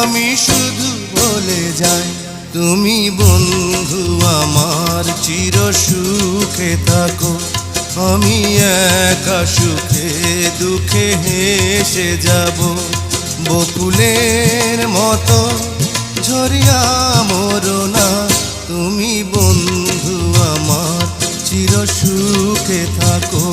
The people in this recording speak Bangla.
আমি শুধু বলে যাই, তুমি বন্ধু আমার চির সুখে থাকো। আমি একা সুখে দুঃখে হেসে যাব। বকুলের মতো ঝরিয়া মরো না, তুমি বন্ধু আমার চির সুখে থাকো।